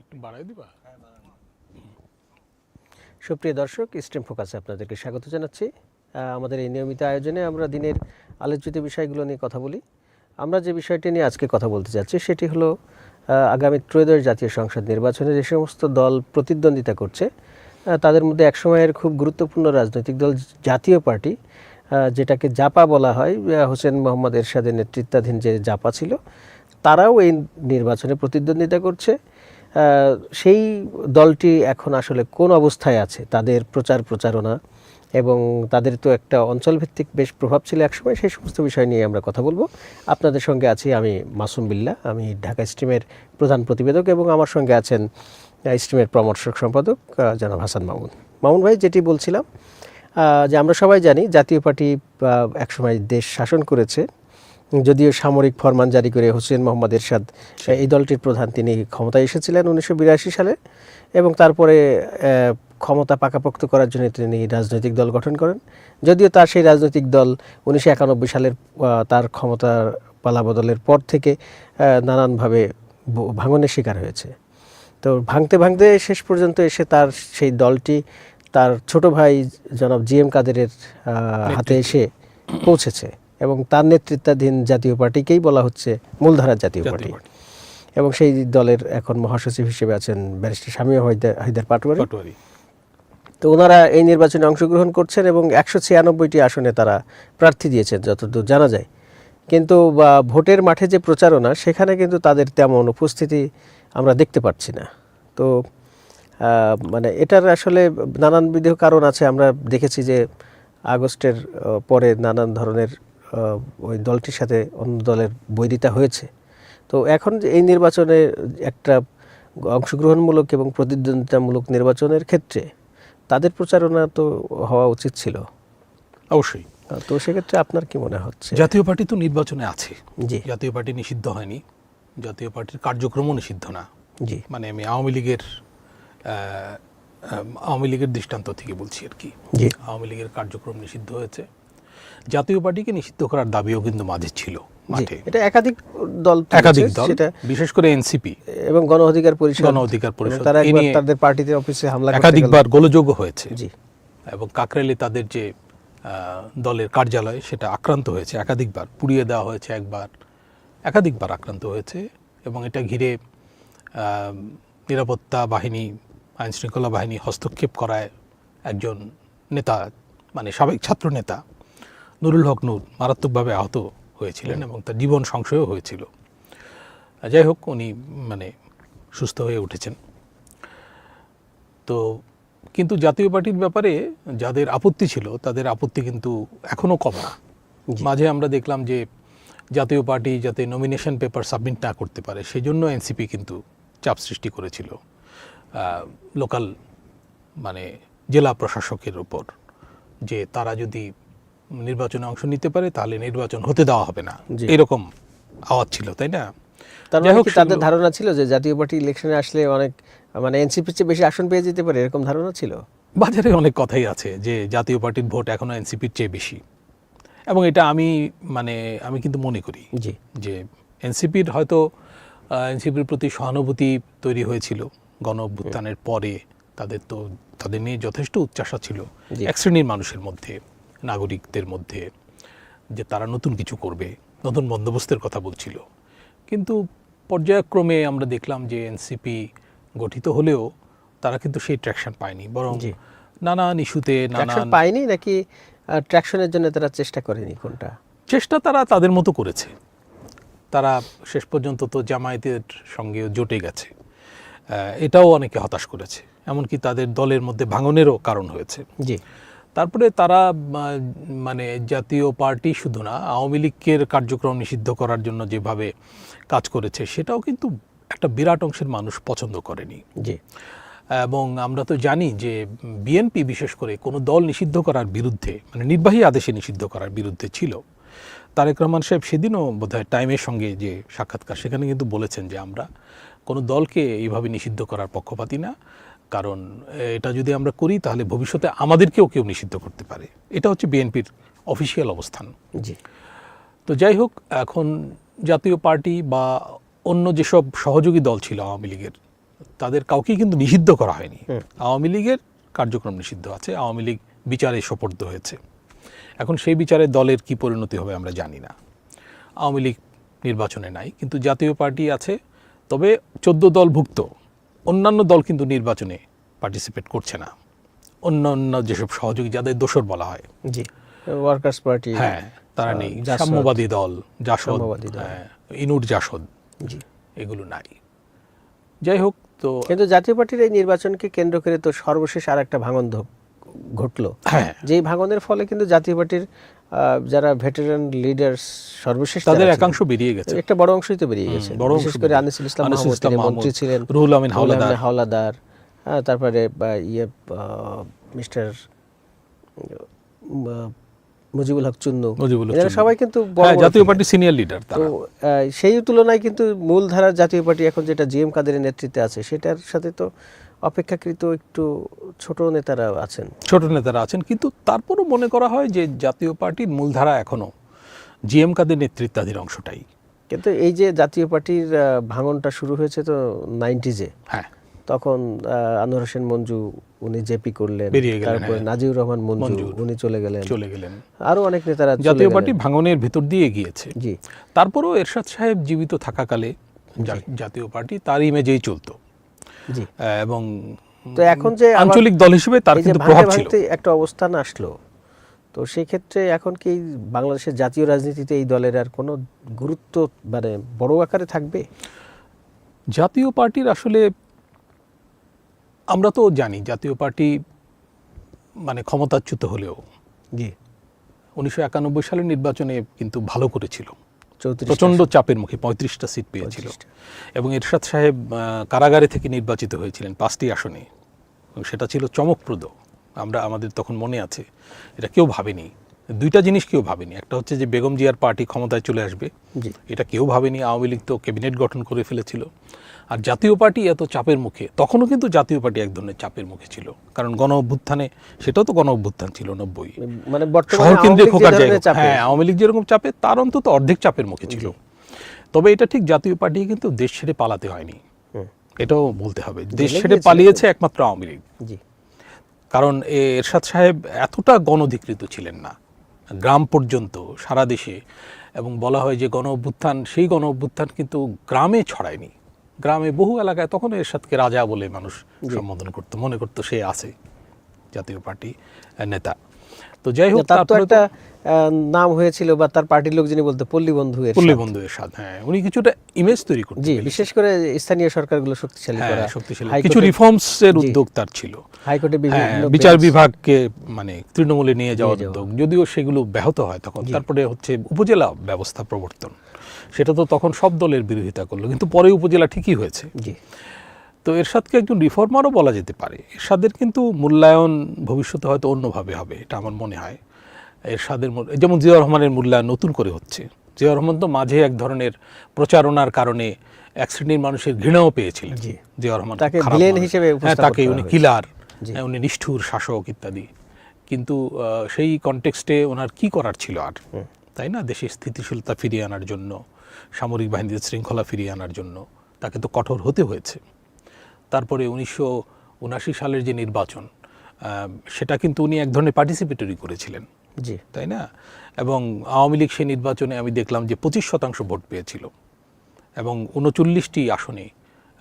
একটু বাড়াই দিবা? সুপ্রিয় দর্শক স্ট্রিম ফোকাসে আপনাদেরকে স্বাগত জানাচ্ছি। আমাদের এই নিয়মিত আয়োজনে আমরা দিনের আলোচিত বিষয়গুলো নিয়ে কথা বলি। আমরা যে বিষয়টি নিয়ে আজকে কথা বলতে যাচ্ছি, সেটি হলো আগামী ত্রয়োদশ জাতীয় সংসদ নির্বাচনে যে সমস্ত দল প্রতিদ্বন্দ্বিতা করছে তাদের মধ্যে একসময়ের খুব গুরুত্বপূর্ণ রাজনৈতিক দল জাতীয় পার্টি যেটাকে জাপা বলা হয় হোসেন মোহাম্মদ এরশাদের নেতৃত্বাধীন যে জাপা ছিল তারাও এই নির্বাচনে প্রতিদ্বন্দ্বিতা করছে। সেই দলটি এখন আসলে কোন অবস্থায় আছে, তাদের প্রচার প্রচারণা এবং তাদের তো একটা অঞ্চলভিত্তিক বেশ প্রভাব ছিল একসময়, সেই সমস্ত বিষয় নিয়ে আমরা কথা বলব। আপনাদের সঙ্গে আছি আমি মাসুম বিল্লাহ আমি ঢাকা স্ট্রিমের প্রধান প্রতিবেদক এবং আমার সঙ্গে আছেন স্ট্রিমের পরামর্শক সম্পাদক জনাব হাসান মামুন। মামুন ভাই, যেটি বলছিলাম যে আমরা সবাই জানি জাতীয় পার্টি একসময় দেশ শাসন করেছে। যদিও সামরিক ফরমান জারি করে হোসেন মোহাম্মদ এরশাদ এই দলটির প্রধান তিনি ক্ষমতায় এসেছিলেন উনিশশো বিরাশি সালে এবং তারপরে ক্ষমতা পাকাপোক্ত করার জন্য তিনি রাজনৈতিক দল গঠন করেন। যদিও তার সেই রাজনৈতিক দল উনিশশো একানব্বই সালের তার ক্ষমতার পালাবদলের পর থেকে নানানভাবে ভাঙনের শিকার হয়েছে। তো ভাঙতে ভাঙতে শেষ পর্যন্ত এসে তার সেই দলটি তার ছোট ভাই জনাব জি এম কাদেরের হাতে এসে পৌঁছেছে। এবং তার নেতৃত্বাধীন জাতীয় পার্টিকেই বলা হচ্ছে মূলধারার জাতীয় পার্টি। এবং সেই দলের এখন মহাসচিব হিসেবে আছেন ব্যারিস্টার শামীম হায়দার পাটোয়ারি। তো ওনারা এই নির্বাচনে অংশগ্রহণ করছেন এবং একশো ছিয়ানব্বইটি আসনে তারা প্রার্থী দিয়েছেন যতদূর জানা যায়। কিন্তু বা, ভোটের মাঠে যে প্রচারণা সেখানে কিন্তু তাদের তেমন উপস্থিতি আমরা দেখতে পাচ্ছি না। তো মানে এটার আসলে নানানবিধ কারণ আছে। আমরা দেখেছি যে আগস্টের পরে নানান ধরনের ওই দলটির সাথে অন্য দলের বৈরিতা হয়েছে। তো এখন যে এই নির্বাচনে একটা অংশগ্রহণমূলক এবং প্রতিদ্বন্দ্বিতামূলক নির্বাচনের ক্ষেত্রে তাদের প্রচারণা তো হওয়া উচিত ছিল। অবশ্যই। তো সেক্ষেত্রে আপনার কি মনে হচ্ছে? জাতীয় পার্টি তো নির্বাচনে আছে। জি। জাতীয় পার্টি নিষিদ্ধ হয়নি। জাতীয় পার্টির কার্যক্রমও নিষিদ্ধ না। জি। মানে আমি আওয়ামী লীগের আওয়ামী লীগের দৃষ্টান্ত থেকে বলছি আর কি। জি। আওয়ামী লীগের কার্যক্রম নিষিদ্ধ হয়েছে। জাতীয় পার্টিকে নিষিদ্ধ করার দাবিও কিন্তু মাঝে ছিল মাঠে। এটা একাধিক দল একাধিক দল সেটা বিশেষ করে এনসিপি। এবং গণ অধিকার পরিষদ। গণ অধিকার পরিষদ। তারা একবার তাদের পার্টিতে অফিসে হামলা একাধিকবার গোলযোগ্য হয়েছে। জি। এবং কাকরাইলে তাদের যে দলের কার্যালয় সেটা আক্রান্ত হয়েছে একাধিকবার পুড়িয়ে দেওয়া হয়েছে একবার একাধিকবার আক্রান্ত হয়েছে এবং এটা ঘিরে নিরাপত্তা বাহিনী আইন শৃঙ্খলা বাহিনী হস্তক্ষেপ করায় একজন নেতা মানে সাবেক ছাত্র নেতা নুরুল হক নূর মারাত্মকভাবে আহত হয়েছিলেন এবং তার জীবন সংশয়ও হয়েছিল। যাই হোক উনি মানে সুস্থ হয়ে উঠেছেন। তো কিন্তু জাতীয় পার্টির ব্যাপারে যাদের আপত্তি ছিল তাদের আপত্তি কিন্তু এখনও কম না। মাঝে আমরা দেখলাম যে জাতীয় পার্টি যাতে নমিনেশন পেপার সাবমিট না করতে পারে সেই জন্য এনসিপি কিন্তু চাপ সৃষ্টি করেছিল লোকাল মানে জেলা প্রশাসকের ওপর যে তারা যদি নির্বাচনে অংশ নিতে পারে তাহলে নির্বাচন হতে দেওয়া হবে না। এরকম আওয়াজ ছিল তাই না? তার মানে তাদের ধারণা ছিল যে জাতীয় পার্টি ইলেকশনে আসলে অনেক মানে এনসিপির চেয়ে বেশি আসন পেয়ে যেতে পারে এরকম ধারণা ছিল? বাজারে অনেক কথাই আছে যে জাতীয় পার্টির ভোট এখনও এনসিপির চেয়ে বেশি। এবং এটা আমি মানে আমি কিন্তু মনে করি জি। যে এনসিপির হয়তো এনসিপির প্রতি সহানুভূতি তৈরি হয়েছিল গণ অভ্যুত্থানের পরে। তাদের তো তাদের নিয়ে যথেষ্ট উচ্চাসা ছিল এক শ্রেণির মানুষের মধ্যে। নাগরিকদের মধ্যে যে তারা নতুন কিছু করবে নতুন বন্দোবস্তের কথা বলছিল। কিন্তু পর্যায়ক্রমে আমরা দেখলাম যে এনসিপি গঠিত হলেও তারা কিন্তু সেই ট্র্যাকশন পায়নি। বরং নানান ইস্যুতে নানান পায়নি নাকি ট্র্যাকশনের জন্য তারা চেষ্টা করেনি কোনটা? চেষ্টা তারা তাদের মতো করেছে। তারা শেষ পর্যন্ত তো জামায়াতের সঙ্গে জোটে গেছে। এটাও অনেকে হতাশ করেছে। এমনকি তাদের দলের মধ্যে ভাঙনেরও কারণ হয়েছে। জি। তারপরে তারা মানে জাতীয় পার্টি শুধু না আওয়ামী লীগের কার্যক্রম নিষিদ্ধ করার জন্য যেভাবে কাজ করেছে সেটাও কিন্তু একটা বিরাট অংশের মানুষ পছন্দ করেনি। জি। এবং আমরা তো জানি যে বিএনপি বিশেষ করে কোনো দল নিষিদ্ধ করার বিরুদ্ধে মানে নির্বাহী আদেশে নিষিদ্ধ করার বিরুদ্ধে ছিল। তারেক রহমান সাহেব সেদিনও বোধহয় টাইমের সঙ্গে যে সাক্ষাৎকার সেখানে কিন্তু বলেছেন যে আমরা কোনো দলকে এইভাবে নিষিদ্ধ করার পক্ষপাতি না। কারণ এটা যদি আমরা করি তাহলে ভবিষ্যতে আমাদেরকেও কেউ নিষিদ্ধ করতে পারে। এটা হচ্ছে বিএনপির অফিসিয়াল অবস্থান। জি। তো যাই হোক এখন জাতীয় পার্টি বা অন্য যেসব সহযোগী দল ছিল আওয়ামী লীগের তাদের কাউকেই কিন্তু নিষিদ্ধ করা হয়নি। আওয়ামী লীগের কার্যক্রম নিষিদ্ধ আছে আওয়ামী লীগ বিচারে সোপর্দ হয়েছে। এখন সেই বিচারে দলের কি পরিণতি হবে আমরা জানি না। আওয়ামী লীগ নির্বাচনে নাই কিন্তু জাতীয় পার্টি আছে। তবে চোদ্দ দলভুক্ত অন্যান্য দল কিন্তু নির্বাচনে পার্টিসিপেট করছে না। অন্য অন্য যেসব সহযোগী যাদের দোসর বলা হয়। জি ওয়ার্কার্স পার্টি হ্যাঁ তারা নেই। সাম্যবাদী দল জাসদ। হ্যাঁ, ইনুর জাসদ জি। এগুলো নাই। যাই হোক তো কিন্তু জাতীয় পার্টির এই নির্বাচনকে কেন্দ্র করে তো সর্বশেষ আর একটা ভাঙন ঘটলো। হ্যাঁ। যেই ভাঙনের ফলে কিন্তু জাতীয় পার্টির যারা ভেটারান লিডার্স সর্বশেষ তাদের একাংশ বেরিয়ে গেছে। একটা বড় অংশই তো বেরিয়ে গেছে। বিশেষ করে আনিসুল ইসলাম মন্ত্রী ছিলেন। রুহুল আমিন হাওলাদার। হাওলাদার হ্যাঁ, তারপরে ইয়ে মিস্টার মুজিবুল হক চুন্নু। এরা সবাই কিন্তু হ্যাঁ জাতীয় পার্টি সিনিয়র লিডার তো সেই তুলনায় কিন্তু মূল মূলধারার জাতীয় পার্টি এখন যেটা জিএম কাদের নেতৃত্বে আছে সেটার সাথে তো অপেক্ষাকৃত একটু ছোট নেতারা আছেন। ছোট নেতারা আছেন কিন্তু তারপরও মনে করা হয় যে জাতীয় পার্টির মূলধারা এখনও জিএম কাদের নেতৃত্বাধীন অংশটাই। কিন্তু এই যে জাতীয় পার্টির ভাঙনটা শুরু হয়েছে তো নাইনটিজে। হ্যাঁ। তখন আনোয়ার হোসেন মঞ্জু উনি জেপি করলেন তারপরে হ্যাঁ। নাজিউর রহমান মঞ্জু উনি চলে গেলেন। চলে গেলেন। আরও অনেক নেতারা জাতীয় পার্টি ভাঙনের ভিতর দিয়ে গিয়েছে। জি। তারপরও এরশাদ সাহেব জীবিত থাকাকালে জাতীয় পার্টি তার ইমেজেই চলতো। জি এবং তো এখন যে আঞ্চলিক দল হিসেবে তার কিন্তু প্রভাব ছিল। একটা অবস্থান আসলো তো সেই ক্ষেত্রে এখন কি বাংলাদেশের জাতীয় রাজনীতিতে এই দলের আর কোনো গুরুত্ব মানে বড় আকারে থাকবে? জাতীয় পার্টির আসলে আমরা তো জানি জাতীয় পার্টি মানে ক্ষমতাচ্যুত হলেও জি। উনিশশো একানব্বই সালের নির্বাচনে কিন্তু ভালো করেছিল। প্রচণ্ড চাপের মুখে পঁয়ত্রিশটা সিট পেয়েছিল। এবং এরশাদ সাহেব কারাগারে থেকে নির্বাচিত হয়েছিলেন পাঁচটি আসনে। এবং সেটা ছিল চমকপ্রদ। আমরা আমাদের তখন মনে আছে এটা কেউ ভাবেনি। দুইটা জিনিস কেউ ভাবেনি। একটা হচ্ছে যে বেগম জিয়ার পার্টি ক্ষমতায় চলে আসবে। এটা কেউ ভাবেনি। আওয়ামী লীগ তো ক্যাবিনেট গঠন করে ফেলেছিল। আর জাতীয় পার্টি এত চাপের মুখে তখনও কিন্তু জাতীয় পার্টি এক ধরনের চাপের মুখে ছিল। কারণ গণ অভ্যুত্থানে সেটাও তো গণ অভ্যুত্থান ছিল নব্বই। মানে শহর কেন্দ্রে খোকার জায়গা। হ্যাঁ আওয়ামী লীগ যেরকম চাপে তার অন্তত অর্ধেক চাপের মুখে ছিল। তবে এটা ঠিক জাতীয় পার্টি কিন্তু দেশ ছেড়ে পালাতে হয়নি। এটাও বলতে হবে। দেশ ছেড়ে পালিয়েছে একমাত্র আওয়ামী লীগ। জি। কারণ এরশাদ সাহেব এতটা গণধিকৃত ছিলেন না। গ্রাম পর্যন্ত সারা দেশে। এবং বলা হয় যে গণ অভ্যুত্থান সেই গণ অভ্যুত্থান কিন্তু গ্রামে ছড়ায়নি। গ্রামে বহু এলাকায় তখন এরশাদকে রাজা বলে মানুষ সম্বোধন করতো মনে করতো সে আছে জাতীয় পার্টি নেতা। তো যাই হোক তার তো একটা নাম হয়েছিল বা তার পার্টির লোক যিনি বলতে পল্লী বন্ধু এর পল্লী বন্ধু এরশাদ হ্যাঁ। উনি কিছুটা ইমেজ তৈরি করতে জি বিশেষ করে স্থানীয় সরকারগুলো শক্তিশালী হ্যাঁ করা। শক্তিশালী। কিছু রিফর্মস এর উদ্যোগ তার ছিল। হাইকোর্টে হ্যাঁ বিচার বিভাগকে মানে তৃণমূলে নিয়ে যাওয়ার উদ্যোগ। যদিও সেগুলো ব্যাহত হয় তখন। তারপরে হচ্ছে উপজেলা ব্যবস্থা প্রবর্তন। সেটা তো তখন সব দলের বিরোধিতা করল কিন্তু পরে উপজেলা ঠিকই হয়েছে। জি। তো এরশাদকে একজন রিফর্মারও বলা যেতে পারে। এরশাদের কিন্তু মূল্যায়ন ভবিষ্যতে হয়তো অন্যভাবে হবে এটা আমার মনে হয়। এরশাদের যেমন জিয়া রহমানের মূল্যায়ন নতুন করে হচ্ছে। জিয়া রহমান তো মাঝে এক ধরনের প্রচারণার কারণে এক শ্রেণির মানুষের ঘৃণাও পেয়েছিলেন। জিয়া রহমান তাকে হিসেবে হ্যাঁ তাকে উনি কিলার হ্যাঁ, উনি নিষ্ঠুর শাসক ইত্যাদি। কিন্তু সেই কনটেক্সটে ওনার কি করার ছিল আর? তাই না? দেশে স্থিতিশীলতা ফিরিয়ে আনার জন্য সামরিক বাহিনীর শৃঙ্খলা ফিরিয়ে আনার জন্য। তাকে তো কঠোর হতে হয়েছে। তারপরে উনিশশো উনাশি সালের যে নির্বাচন সেটা কিন্তু উনি এক ধরনের পার্টিসিপেটরি করেছিলেন। জি। তাই না? এবং আওয়ামী লীগ সেই নির্বাচনে আমি দেখলাম যে পঁচিশ শতাংশ ভোট পেয়েছিল। এবং উনচল্লিশটি আসনে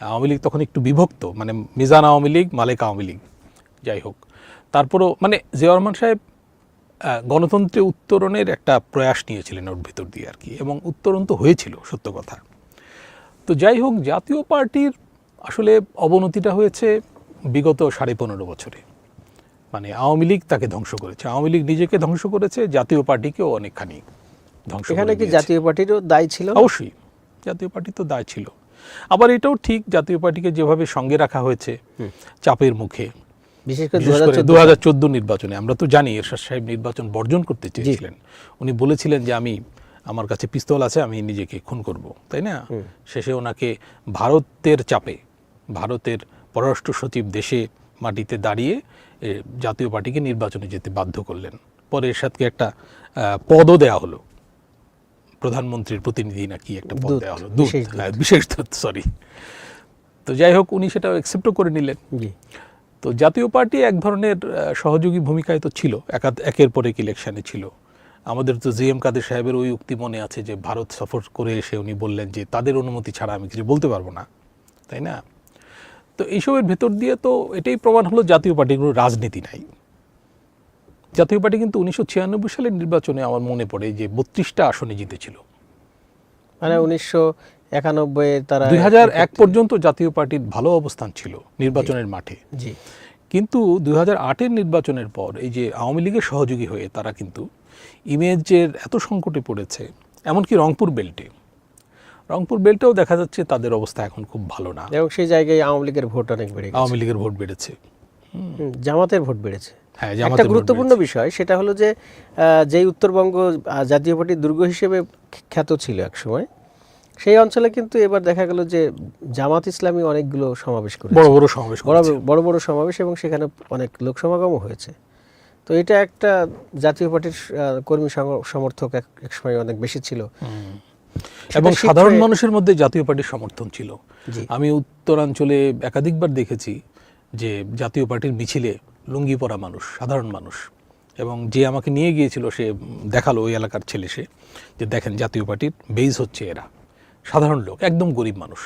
আওয়ামী লীগ তখন একটু বিভক্ত মানে মিজান আওয়ামী লীগ, মালেক আওয়ামী লীগ, যাই হোক। তারপরও মানে জিয়া রহমান সাহেব গণতন্ত্রে উত্তরণের একটা প্রয়াস নিয়েছিলেন ওর ভিতর দিয়ে আর কি, এবং উত্তরণ তো হয়েছিল, সত্য কথা। তো যাই হোক, জাতীয় পার্টির আসলে অবনতিটা হয়েছে বিগত সাড়ে পনেরো বছরে। মানে আওয়ামী লীগ তাকে ধ্বংস করেছে। আওয়ামী লীগ নিজেকে ধ্বংস করেছে জাতীয় পার্টিকেও অনেকখানি ধ্বংস এখানে কি জাতীয় পার্টিরও দায় ছিল? অবশ্যই জাতীয় পার্টি তো দায় ছিল। আবার এটাও ঠিক জাতীয় পার্টিকে যেভাবে সঙ্গে রাখা হয়েছে চাপের মুখে বিশেষ করে দু হাজার চোদ্দ নির্বাচনে। আমরা তো জানি এরশাদ সাহেব নির্বাচন বর্জন করতে চেয়েছিলেন। উনি বলেছিলেন যে আমি আমার কাছে পিস্তল আছে আমি নিজেকে খুন করব। তাই না? শেষে ওনাকে ভারতের চাপে ভারতের পররাষ্ট্র সচিব দেশে মাটিতে দাঁড়িয়ে জাতীয় পার্টিকে নির্বাচনে যেতে বাধ্য করলেন। পরে এরশাদকে একটা পদও দেয়া হলো। প্রধানমন্ত্রীর প্রতিনিধি নাকি একটা পদ দেওয়া হলো। বিশেষ দূত। হ্যাঁ, সরি তো যাই হোক উনি সেটা অ্যাকসেপ্টও করে নিলেন। তো জাতীয় পার্টি এক ধরনের সহযোগী ভূমিকায় তো ছিল। একাত একের পর এক ইলেকশানে ছিল। আমাদের তো জি এম কাদের সাহেবের ওই উক্তি মনে আছে যে ভারত সফর করে এসে উনি বললেন যে তাদের অনুমতি ছাড়া আমি কিছু বলতে পারব না। তাই না? তো এইসবের ভেতর দিয়ে তো এটাই প্রমাণ হলো জাতীয় পার্টির কোনো রাজনীতি নাই। জাতীয় পার্টি কিন্তু উনিশশো ছিয়ানব্বই সালের নির্বাচনে আমার মনে পড়ে যে বত্রিশটা আসনে জিতেছিল। মানে উনিশশো একানব্বই তারা দুই হাজার এক পর্যন্ত জাতীয় পার্টির ভালো অবস্থান ছিল নির্বাচনের মাঠে। জি। কিন্তু দুই হাজার আটের নির্বাচনের পর এই যে আওয়ামী লীগের সহযোগী হয়ে তারা কিন্তু ইমেজের এত সংকটে পড়েছে এমনকি রংপুর বেল্টে। রংপুর বেল্টেও দেখা যাচ্ছে তাদের অবস্থা এখন খুব ভালো না। এবং সেই জায়গায় আওয়ামী লীগের ভোট অনেক বেড়ে আওয়ামী লীগের ভোট বেড়েছে। জামাতের ভোট বেড়েছে। হ্যাঁ একটা গুরুত্বপূর্ণ বিষয় সেটা হলো যে যেই উত্তরবঙ্গ জাতীয় পার্টির দুর্গ হিসেবে খ্যাত ছিল একসময় সেই অঞ্চলে কিন্তু এবার দেখা গেল যে জামাত ইসলামী অনেকগুলো সমাবেশ। করেছে। বড় বড় সমাবেশ বড় বড় সমাবেশ এবং সেখানে অনেক লোক সমাগমও হয়েছে। তো এটা একটা জাতীয় পার্টির কর্মী সমর্থক এক সময় অনেক বেশি ছিল। এবং সাধারণ মানুষের মধ্যে জাতীয় পার্টির সমর্থন ছিল। আমি উত্তরাঞ্চলে একাধিকবার দেখেছি যে জাতীয় পার্টির মিছিলে লুঙ্গি পরা মানুষ সাধারণ মানুষ এবং যে আমাকে নিয়ে গিয়েছিল সে দেখাল ওই এলাকার ছেলে সে যে দেখেন জাতীয় পার্টির বেজ হচ্ছে এরা। সাধারণ লোক একদম গরিব মানুষ।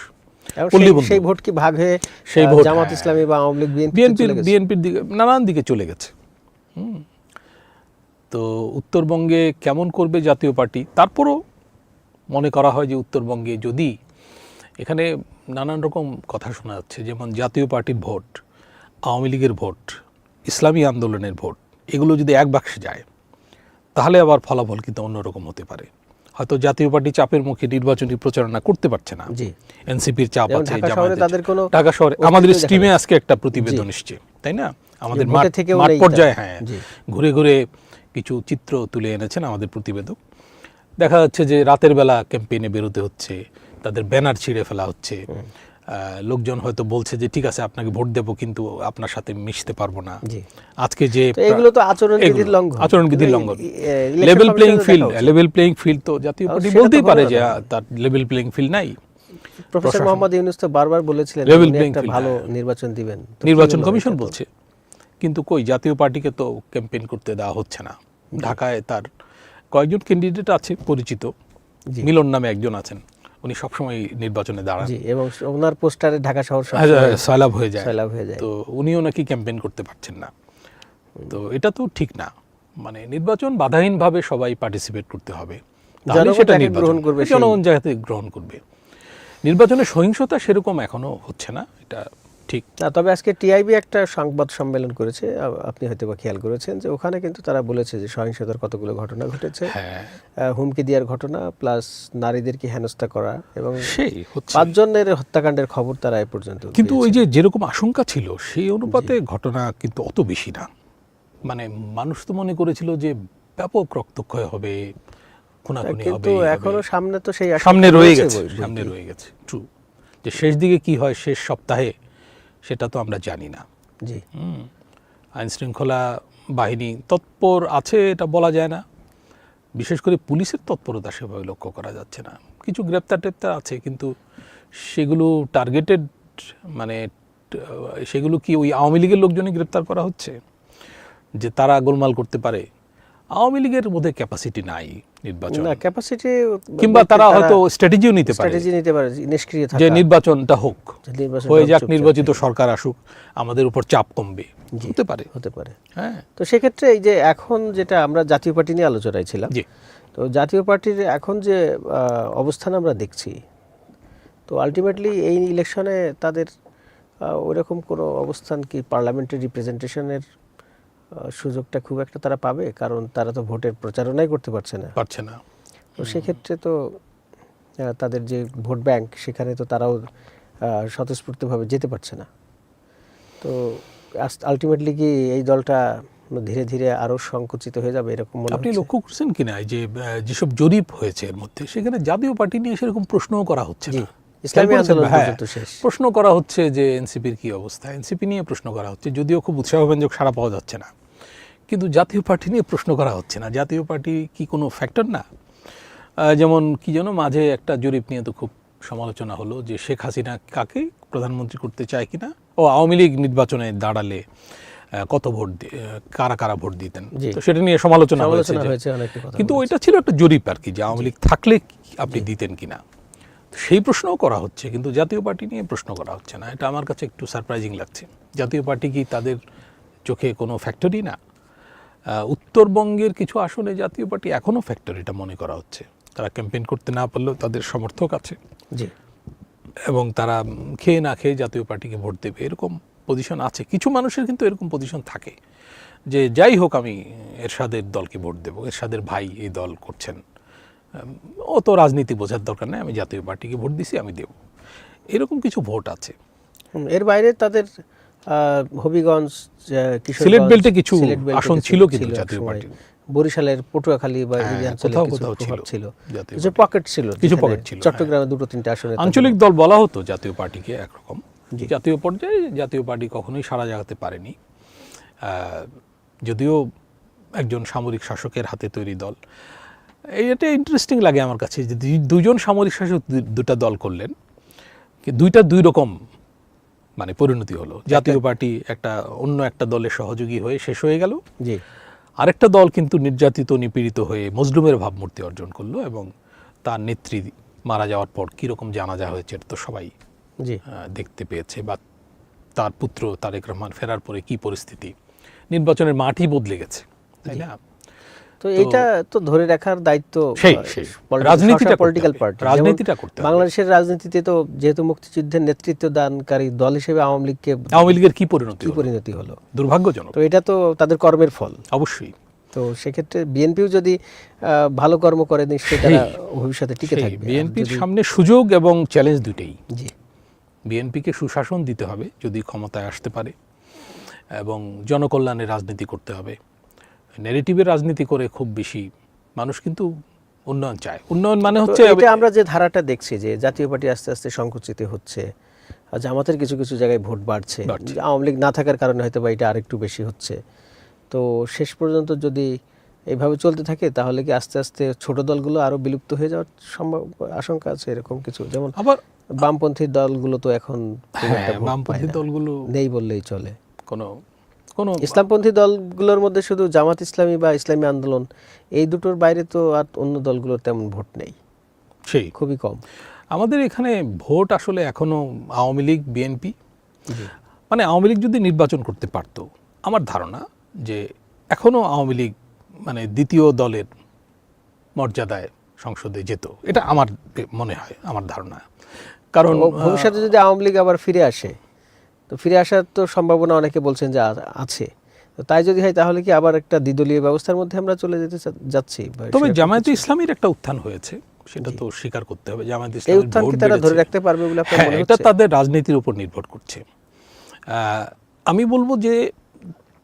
সেই- ভোট কি ভাগ হয়ে সেই ভোট, জামাত হ্যাঁ। ইসলামী বা আওয়ামী লীগ বিএনপি বিএনপির দিকে নানান দিকে চলে গেছে। হুম। তো উত্তরবঙ্গে কেমন করবে জাতীয় পার্টি? তারপরও মনে করা হয় যে উত্তরবঙ্গে যদি এখানে নানান রকম কথা শোনা যাচ্ছে যেমন জাতীয় পার্টির ভোট আওয়ামী লীগের ভোট ইসলামী আন্দোলনের ভোট এগুলো যদি এক বাক্সে যায় তাহলে আবার ফলাফল কিন্তু অন্যরকম হতে পারে। হয়তো জাতীয় পার্টি চাপের মুখে নির্বাচনী প্রচারণা করতে পারছে না। এনসিপির চাপ আছে ঢাকা শহরে আমাদের স্ট্রিমে আজকে একটা প্রতিবেদন এসছে তাই না? আমাদের মাঠ পর্যায়ে হ্যাঁ। ঘুরে ঘুরে কিছু চিত্র তুলে এনেছেন আমাদের প্রতিবেদক। দেখা যাচ্ছে যে রাতের বেলা ক্যাম্পেইনে বেরোতে হচ্ছে তাদের ব্যানার ছিঁড়ে ফেলা হচ্ছে। লোকজন হয়তো বলছে যে ঠিক আছে আপনাকে ভোট দেবো কিন্তু আপনার সাথে মিশতে পারব না। আজকে যে এগুলো তো আচরণবিধির এগুলো, লঙ্ঘন। আচরণবিধির level playing field level playing field তো জাতীয় পার্টি বলতেই পারে যে তার লেভেল প্লেইং ফিল্ড নাই। প্রফেসর মোহাম্মদ ইউনুস তো বারবার বলেছিলেন একটা ভালো হ্যাঁ। নির্বাচন দিবেন। নির্বাচন কমিশন বলছে। কিন্তু কই জাতীয় পার্টিকে তো ক্যাম্পেইন করতে দেওয়া হচ্ছে না। ঢাকায় তার কয়েকজন ক্যান্ডিডেট আছে পরিচিত। মিলন নামে একজন আছেন। উনি সবসময় নির্বাচনে দাঁড়ান। এবং ওনার পোস্টারে ঢাকা শহর হ্যাঁ, হ্যাঁ, সয়লাভ হয়ে যায়। সয়লাভ হয়ে যায়। তো উনিও নাকি ক্যাম্পেইন করতে পারছেন না। তো এটা তো ঠিক না। মানে নির্বাচন বাধাহীনভাবে সবাই পার্টিসিপেট করতে হবে। জনগণ সেটা যাকে গ্রহণ করবে জনগণ যাতে গ্রহণ করবে। নির্বাচনে সহিংসতা সেরকম এখনও হচ্ছে না। এটা ঠিক। তবে আজকে টিআইবি একটা সংবাদ সম্মেলন করেছে। আপনি হয়তো বা খেয়াল করেছেন যে ওখানে কিন্তু তারা বলেছে যে সহিংসতার কতগুলো ঘটনা ঘটেছে। হ্যাঁ। হুমকি দেওয়ার ঘটনা প্লাস নারীদেরকে হেনস্থা করা এবং সেই পাঁচজনের হত্যাকাণ্ডের খবর তারা এ পর্যন্ত কিন্তু ওই যে যেরকম আশঙ্কা ছিল সেই অনুপাতে ঘটনা কিন্তু অত বেশি না। মানে মানুষ তো মনে করেছিল যে ব্যাপক রক্তক্ষয় হবে খুনাখুনি হবে কিন্তু এখনও সামনে তো সেই সামনে রয়ে গেছে সামনে রয়ে গেছে ট্রু যে শেষ দিকে কি হয় শেষ সপ্তাহে সেটা তো আমরা জানি না। জি। হুম। আইন শৃঙ্খলা বাহিনী তৎপর আছে এটা বলা যায় না। বিশেষ করে পুলিশের তৎপরতা সেভাবে লক্ষ্য করা যাচ্ছে না। কিছু গ্রেপ্তার টেপ্তার আছে কিন্তু সেগুলো টার্গেটেড মানে সেগুলো কি ওই আওয়ামী লীগের লোকজনই গ্রেপ্তার করা হচ্ছে? যে তারা গোলমাল করতে পারে? আওয়ামী লীগের মধ্যে ক্যাপাসিটি নাই নির্বাচন। না ক্যাপাসিটি কিংবা তারা হয়তো স্ট্র্যাটেজিও নিতে পারে। স্ট্র্যাটেজি নিতে পারে নিষ্ক্রিয় থাকা। যে নির্বাচনটা হোক হয়ে যাক নির্বাচিত সরকার আসুক আমাদের উপর চাপ কমবে। হতে পারে। হতে পারে। হ্যাঁ। তো সেক্ষেত্রে এই যে এখন যেটা আমরা জাতীয় পার্টি নিয়ে আলোচনায় ছিলাম জি। তো জাতীয় পার্টির এখন যে অবস্থান আমরা দেখছি তো আলটিমেটলি এই ইলেকশনে তাদের ওইরকম কোনো অবস্থান কি পার্লামেন্টের রিপ্রেজেন্টেশনের সুযোগটা খুব একটা তারা পাবে কারণ তারা তো ভোটের প্রচারণাই করতে পারছে না। পারছে না। তো সেক্ষেত্রে তো তাদের যে ভোট ব্যাংক সেখানে তো তারাও স্বতঃস্ফূর্তভাবে যেতে পারছে না। তো আলটিমেটলি কি এই দলটা ধীরে ধীরে আরও সংকুচিত হয়ে যাবে এরকম মনে আপনি লক্ষ্য করছেন কিনা যে যেসব জরিপ হয়েছে এর মধ্যে সেখানে জাতীয় পার্টি নিয়ে সেরকম প্রশ্নও করা হচ্ছে না। হ্যাঁ, প্রশ্ন করা হচ্ছে যে এনসিপির কি অবস্থা এনসিপি নিয়ে প্রশ্ন করা হচ্ছে যদিও খুব উৎসাহব্যঞ্জক সাড়া পাওয়া যাচ্ছে না। কিন্তু জাতীয় পার্টি নিয়ে প্রশ্ন করা হচ্ছে না। জাতীয় পার্টি কি কোনো ফ্যাক্টর না? যেমন কি যেন মাঝে একটা জরিপ নিয়ে তো খুব সমালোচনা হলো যে শেখ হাসিনা কাকে প্রধানমন্ত্রী করতে চায় কিনা? ও আওয়ামী লীগ নির্বাচনে দাঁড়ালে কত ভোট কারা কারা ভোট দিতেন? তো সেটা নিয়ে সমালোচনা হয়েছে কিন্তু ওইটা ছিল একটা জরিপ আর কি যে আওয়ামী লীগ থাকলে আপনি দিতেন কিনা? তো সেই প্রশ্নও করা হচ্ছে কিন্তু জাতীয় পার্টি নিয়ে প্রশ্ন করা হচ্ছে না। এটা আমার কাছে একটু সারপ্রাইজিং লাগছে। জাতীয় পার্টি কি তাদের চোখে কোনো ফ্যাক্টরি না? উত্তরবঙ্গের কিছু আসনে জাতীয় পার্টি এখনও ফ্যাক্টর এটা মনে করা হচ্ছে। তারা ক্যাম্পেইন করতে না পারলেও তাদের সমর্থক আছে। জি। এবং তারা খেয়ে না খেয়ে জাতীয় পার্টিকে ভোট দেবে এরকম পজিশন আছে। কিছু মানুষের কিন্তু এরকম পজিশন থাকে যে যাই হোক আমি এরশাদের দলকে ভোট দেবো এরশাদের ভাই এই দল করছেন। অত রাজনীতি বোঝার দরকার নেই আমি জাতীয় পার্টিকে ভোট দিছি আমি দেব। এরকম কিছু ভোট আছে। এর বাইরে তাদের হবিগঞ্জ সিলেট বেল্টে কিছু আসন ছিল কিন্তু জাতীয়। পার্টির। বরিশালের পটুয়াখালী বা হ্যাঁ, এই অঞ্চলে কিছু ছিল কিছু পকেট ছিল কিছু pocket ছিল। চট্টগ্রামে দুটো তিনটে আসনে আঞ্চলিক দল বলা হতো জাতীয় পার্টিকে একরকম। জাতীয় পর্যায়ে জাতীয় পার্টি কখনোই সারা জাগাতে পারেনি। যদিও একজন সামরিক শাসকের হাতে তৈরি দল। এই এটা ইন্টারেস্টিং লাগে আমার কাছে যে দুজন সামরিক শাসক দুটা দল করলেন। দুইটা দুই রকম মানে পরিণতি হলো। জাতীয় পার্টি একটা অন্য একটা দলের সহযোগী হয়ে শেষ হয়ে গেল। জি। আরেকটা দল কিন্তু নির্যাতিত নিপীড়িত হয়ে মজলুমের ভাবমূর্তি অর্জন করল এবং তার নেত্রী মারা যাওয়ার পর কীরকম জানাজা হয়েছে তো সবাই জি। দেখতে পেয়েছে বা তার পুত্র তারেক রহমান ফেরার পরে কি পরিস্থিতি? নির্বাচনের মাঠই বদলে গেছে তাই না? তো এটা তো ধরে রাখার দায়িত্ব। রাজনীতিটা পলিটিক্যাল পার্টি রাজনীতিটা করতে বাংলাদেশের রাজনীতিতে তো যেহেতু মুক্তিযুদ্ধের নেতৃত্ব দানকারী দল হিসেবে আওয়ামী লীগকে আওয়ামী লীগের কি পরিণতি পরিণতি হলো? দুর্ভাগ্যজনক। তো এটা তো তাদের কর্মের ফল। অবশ্যই। তো সেক্ষেত্রে বিএনপিও যদি ভালো কর্ম করে নিশ্চয়ই তারা ভবিষ্যতে টিকে থাকবে। বিএনপির সামনে সুযোগ এবং চ্যালেঞ্জ দুটেই জি। বিএনপিকে সুশাসন দিতে হবে যদি ক্ষমতায় আসতে পারে এবং জনকল্যাণের রাজনীতি করতে হবে। নেগেটিভের রাজনীতি করে খুব বেশি মানুষ কিন্তু উন্নয়ন চায়। উন্নয়ন মানে হচ্ছে এটা আমরা যে ধারাটা দেখছি যে জাতীয় পার্টি আস্তে আস্তে সংকুচিত হচ্ছে আর জামাতের কিছু কিছু জায়গায় ভোট বাড়ছে। আওয়ামী লীগ না থাকার কারণে হয়তো বা এটা আরেকটু বেশি হচ্ছে। তো শেষ পর্যন্ত যদি এইভাবে চলতে থাকে তাহলে কি আস্তে আস্তে ছোট দলগুলো আরও বিলুপ্ত হয়ে যাওয়ার সম্ভব আশঙ্কা আছে এরকম কিছু? যেমন আবার বামপন্থী দলগুলো তো এখন হ্যাঁ বামপন্থী দলগুলো নেই বললেই চলে। কোনো কোনো ইসলামপন্থী দলগুলোর মধ্যে শুধু জামাত ইসলামী বা ইসলামী আন্দোলন এই দুটোর বাইরে তো আর অন্য দলগুলোর তেমন ভোট নেই। সেই। খুবই কম। আমাদের এখানে ভোট আসলে এখনও আওয়ামী লীগ বিএনপি মানে আওয়ামী লীগ যদি নির্বাচন করতে পারতো আমার ধারণা যে এখনও আওয়ামী লীগ মানে দ্বিতীয় দলের মর্যাদায় সংসদে যেত। এটা আমার মনে হয় আমার ধারণা। কারণ ভবিষ্যতে যদি আওয়ামী লীগ আবার ফিরে আসে তো ফিরে আসার তো সম্ভাবনা অনেকে বলছেন যে আছে। তো তাই যদি হয় তাহলে কি আবার একটা দ্বিদলীয় ব্যবস্থার মধ্যে আমরা চলে যেতে যাচ্ছি তবে জামায়াতে? ইসলামীর একটা উত্থান হয়েছে সেটা তো স্বীকার করতে হবে। জামায়াতে ইসলামের উত্থান কি তারা ধরে রাখতে পারবে বলে আপনার হ্যাঁ মনে এটা তাদের রাজনীতির উপর নির্ভর করছে। আহ, আমি বলব যে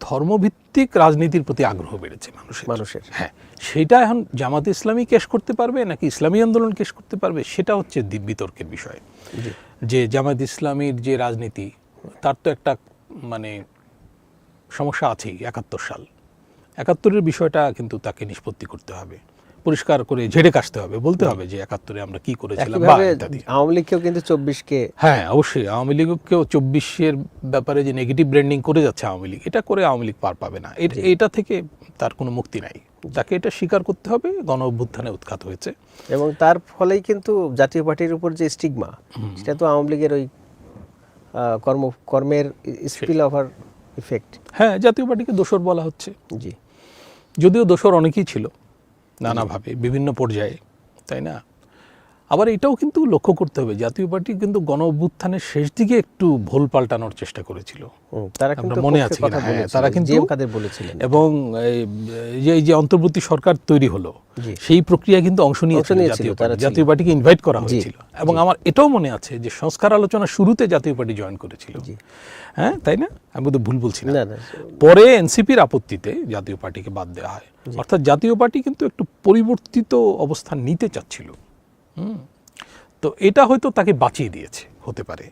ধর্মভিত্তিক রাজনীতির প্রতি আগ্রহ বেড়েছে মানুষের। মানুষের। হ্যাঁ সেটা এখন জামাত ইসলামী কেশ করতে পারবে নাকি ইসলামী আন্দোলন কেশ করতে পারবে সেটা হচ্ছে বিতর্কের বিষয়। যে জামাত ইসলামীর যে রাজনীতি তার তো একটা মানে সমস্যা আছেই একাত্তর সাল। একাত্তরের বিষয়টা কিন্তু তাকে নিষ্পত্তি করতে হবে। পরিষ্কার করে ঝেড়ে কাশতে হবে বলতে হবে যে একাত্তরে আমরা কি করেছিলাম বা ইত্যাদি। আওয়ামী লীগকেও কিন্তু চব্বিশকে হ্যাঁ অবশ্যই আওয়ামী লীগকেও চব্বিশের ব্যাপারে যে নেগেটিভ ব্র্যান্ডিং করে যাচ্ছে আওয়ামী লীগ এটা করে আওয়ামী লীগ পার পাবে না। এটা থেকে তার কোনো মুক্তি নাই। তাকে এটা স্বীকার করতে হবে গণ অভ্যুত্থানে উৎখাত হয়েছে। এবং তার ফলেই কিন্তু জাতীয় পার্টির উপর যে স্টিগমা সেটা তো আওয়ামী লীগের ওই কর্ম কর্মের স্পিল ওভার ইফেক্ট হ্যাঁ জাতীয় পার্টিকে দোসর বলা হচ্ছে। জি। যদিও দোষর অনেকেই ছিল নানাভাবে বিভিন্ন পর্যায়ে তাই না? আবার এটাও কিন্তু লক্ষ্য করতে হবে জাতীয় পার্টি কিন্তু গণ অভ্যুত্থানের শেষ দিকে একটু ভুল পাল্টানোর চেষ্টা করেছিল। তারা কিন্তু মনে আছে? হ্যাঁ, তারা কিন্তু- বলেছিলেন। এবং এই যে যে অন্তর্বর্তী সরকার তৈরি হলো সেই প্রক্রিয়া কিন্তু অংশ নিয়েছিল জাতীয় পার্টিকে ইনভাইট করা হয়েছিল। এবং আমার এটাও মনে আছে যে সংস্কার আলোচনা শুরুতে জাতীয় পার্টি জয়েন করেছিল। হ্যাঁ তাই না? আমি বোধহয় ভুল বলছি না। পরে এনসিপির আপত্তিতে জাতীয় পার্টিকে বাদ দেওয়া হয়। অর্থাৎ জাতীয় পার্টি কিন্তু একটু পরিবর্তিত অবস্থান নিতে চাচ্ছিল। তো এটা হয়তো তাকে বাঁচিয়ে দিয়েছে হতে পারে।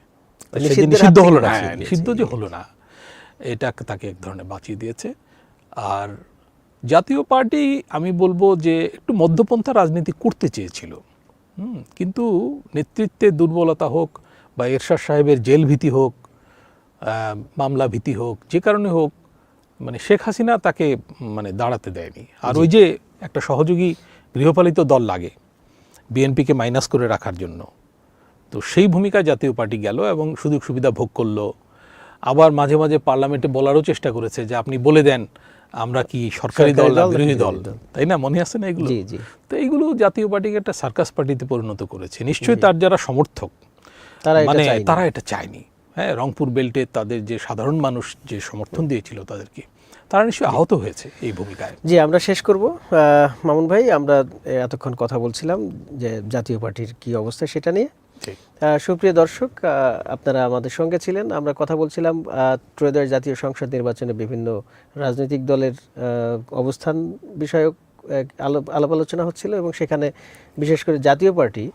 নিষিদ্ধ হলো না হ্যাঁ, নিষিদ্ধ যে হলো না এটা তাকে এক ধরনের বাঁচিয়ে দিয়েছে। আর জাতীয় পার্টি আমি বলব যে একটু মধ্যপন্থা রাজনীতি করতে চেয়েছিল। হুম, কিন্তু নেতৃত্বে দুর্বলতা হোক বা এরশাদ সাহেবের জেল ভীতি হোক মামলা ভীতি হোক যে কারণে হোক মানে শেখ হাসিনা তাকে মানে দাঁড়াতে দেয়নি। আর ওই যে একটা সহযোগী গৃহপালিত দল লাগে বিএনপিকে মাইনাস করে রাখার জন্য। তো সেই ভূমিকা জাতীয় পার্টি গেল এবং সুযোগ সুবিধা ভোগ করল। আবার মাঝে মাঝে পার্লামেন্টে বলারও চেষ্টা করেছে যে আপনি বলে দেন আমরা কি সরকারি দল না বিরোধী দল। তাই না? মনে আছে না এগুলো? তো এইগুলো জাতীয় পার্টিকে একটা সার্কাস পার্টিতে পরিণত করেছে। নিশ্চয়ই তার যারা সমর্থক তারা মানে তারা এটা চায়নি। হ্যাঁ রংপুর বেল্টে তাদের যে সাধারণ মানুষ যে সমর্থন দিয়েছিল তাদেরকে। তারা নিশ্চয়ই আহত হয়েছে এই ভূমিকায়। জি আমরা শেষ করব। মামুন ভাই আমরা এতক্ষণ কথা বলছিলাম যে জাতীয় পার্টির কি অবস্থা সেটা নিয়ে। সুপ্রিয় দর্শক আপনারা আমাদের সঙ্গে ছিলেন। আমরা কথা বলছিলাম ত্রয়োদশ জাতীয় সংসদ নির্বাচনে বিভিন্ন রাজনৈতিক দলের অবস্থান বিষয়ক আলাপ আলোচনা হচ্ছিল এবং সেখানে বিশেষ করে জাতীয় পার্টি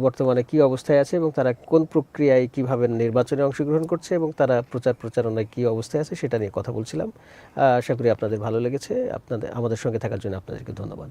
বর্তমানে কি অবস্থায় আছে এবং তারা কোন প্রক্রিয়ায় কীভাবে নির্বাচনে অংশগ্রহণ করছে এবং তারা প্রচার প্রচারণায় কি অবস্থায় আছে সেটা নিয়ে কথা বলছিলাম। আশা করি আপনাদের ভালো লেগেছে। আপনাদের, আমাদের সঙ্গে থাকার জন্য আপনাদেরকে ধন্যবাদ।